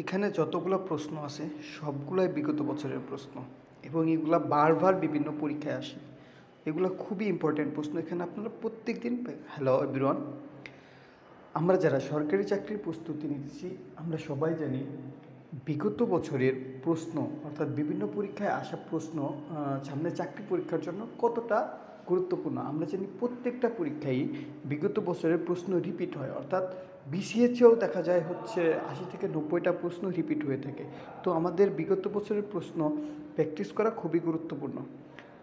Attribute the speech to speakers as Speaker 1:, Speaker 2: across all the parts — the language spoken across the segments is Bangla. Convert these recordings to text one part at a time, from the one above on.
Speaker 1: এখানে যতগুলো প্রশ্ন আছে, সবগুলাই বিগত বছরের প্রশ্ন এবং এগুলা বারবার বিভিন্ন পরীক্ষায় আসে। এগুলো খুবই ইম্পর্টেন্ট প্রশ্ন। এখানে আপনারা প্রত্যেক দিন হ্যালো এভরিওয়ান আমরা যারা সরকারি চাকরির প্রস্তুতি নিতেছি, আমরা সবাই জানি বিগত বছরের প্রশ্ন, অর্থাৎ বিভিন্ন পরীক্ষায় আসা প্রশ্ন সামনে চাকরি পরীক্ষার জন্য কতটা গুরুত্বপূর্ণ। আমরা জানি প্রত্যেকটা পরীক্ষায় বিগত বছরের প্রশ্ন রিপিট হয়। অর্থাৎ বিসিএসেও দেখা যায় হচ্ছে আশি থেকে নব্বইটা প্রশ্ন রিপিট হয়ে থাকে। তো আমাদের বিগত বছরের প্রশ্ন প্র্যাকটিস করা খুবই গুরুত্বপূর্ণ।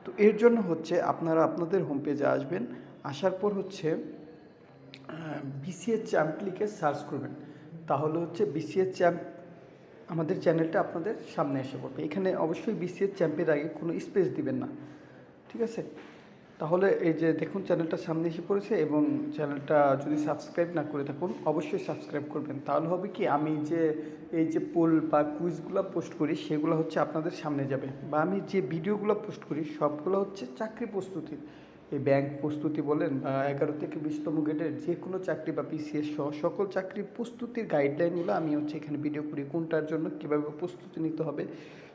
Speaker 1: তো এর জন্য হচ্ছে আপনারা আপনাদের হোম পেজে আসবেন। আসার পর হচ্ছে বিসিএ চ্যাম্প লিখে সার্চ করবেন। তাহলে হচ্ছে বিসিএ চ্যাম্প আমাদের চ্যানেলটা আপনাদের সামনে এসে পড়বে। এখানে অবশ্যই বিসিএ চ্যাম্পের আগে কোনো স্পেস দিবেন না। ঠিক আছে? তাহলে এই যে দেখুন চ্যানেলটা সামনে এসে পড়েছে এবং চ্যানেলটা যদি সাবস্ক্রাইব না করে থাকুন, অবশ্যই সাবস্ক্রাইব করবেন। তাহলে হবে কি, আমি যে, এই যে পোল বা কুইজগুলো পোস্ট করি, সেগুলো হচ্ছে আপনাদের সামনে যাবে। বা আমি যে ভিডিওগুলো পোস্ট করি, সবগুলো হচ্ছে চাকরি প্রস্তুতির। এই ব্যাংক প্রস্তুতি বলেন বা এগারো থেকে বিশতম গ্রেডের যে কোনো চাকরি বা পিসিএস সহ সকল চাকরির প্রস্তুতির গাইডলাইনগুলো আমি হচ্ছে এখানে ভিডিও করি, কোনটার জন্য কীভাবে প্রস্তুতি নিতে হবে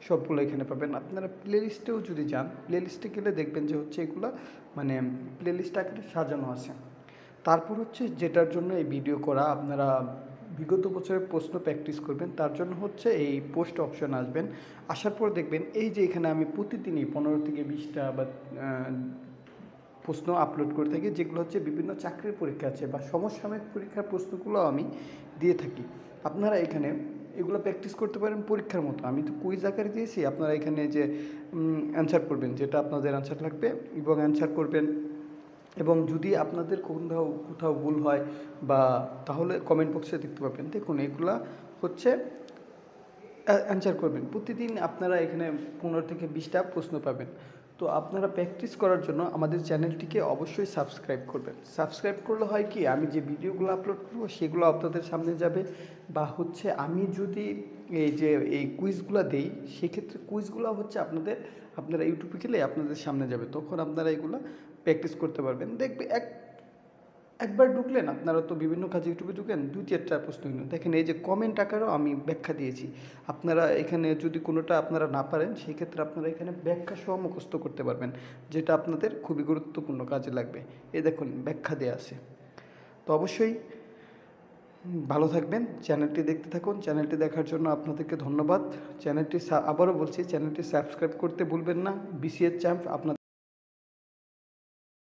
Speaker 1: সবগুলো এখানে পাবেন। আপনারা প্লে লিস্টেও যদি যান প্লে লিস্টে গেলে দেখবেন যে হচ্ছে এগুলো মানে প্লে লিস্ট আকারে সাজানো আছে। তারপর হচ্ছে যেটার জন্য এই ভিডিও করা, আপনারা বিগত বছরের প্রশ্ন প্র্যাকটিস করবেন, তার জন্য হচ্ছে এই পোস্ট অপশন আসবেন। আসার পর দেখবেন, এই যে এখানে আমি প্রতিদিনই পনেরো থেকে বিশটা বা প্রশ্ন আপলোড করে থাকি, যেগুলো হচ্ছে বিভিন্ন চাকরির পরীক্ষা আছে বা সমসাময়িক পরীক্ষার প্রশ্নগুলো আমি দিয়ে থাকি। আপনারা এখানে এগুলো প্র্যাকটিস করতে পারেন পরীক্ষার মতো। আমি তো কুইজ আকারে দিয়েছি, আপনারা এখানে যে অ্যান্সার করবেন, যেটা আপনাদের অ্যান্সার লাগবে এবং অ্যান্সার করবেন। এবং যদি আপনাদের কোথাও কোথাও ভুল হয় বা তাহলে কমেন্ট বক্সে দেখতে পাবেন। দেখুন, এগুলা হচ্ছে অ্যান্সার করবেন। প্রতিদিন আপনারা এখানে পনেরো থেকে বিশটা প্রশ্ন পাবেন। তো আপনারা প্র্যাকটিস করার জন্য আমাদের চ্যানেলটিকে অবশ্যই সাবস্ক্রাইব করবেন। সাবস্ক্রাইব করলে হয় কি, আমি যে ভিডিওগুলো আপলোড করব সেগুলো আপনাদের সামনে যাবে। বা হচ্ছে আমি যদি এই যে, এই কুইজগুলো দেই, সেক্ষেত্রে কুইজগুলো হচ্ছে আপনাদের, আপনারা ইউটিউবে গেলে আপনাদের সামনে যাবে। তখন আপনারা এগুলো প্র্যাকটিস করতে পারবেন। দেখবে এক একবার ঢুকলেন, আপনারা তো বিভিন্ন কাজে ইউটিউবে ঢুকেন, দুই চারটা প্রশ্ন দেখেন, এই যে কমেন্ট আকারেও আমি ব্যাখ্যা দিয়েছি। আপনারা এখানে যদি কোনোটা আপনারা না পারেন, সেই ক্ষেত্রে আপনারা এখানে ব্যাখ্যা সহ মুখস্থ করতে পারবেন, যেটা আপনাদের খুবই গুরুত্বপূর্ণ কাজে লাগবে। এ দেখুন, ব্যাখ্যা দেওয়া আছে। তো অবশ্যই ভালো থাকবেন, চ্যানেলটি দেখতে থাকুন, চ্যানেলটি দেখার জন্য আপনাদেরকে ধন্যবাদ। চ্যানেলটি আবারও বলছি, চ্যানেলটি সাবস্ক্রাইব করতে ভুলবেন না। বিসিএস চ্যাম্প আপনার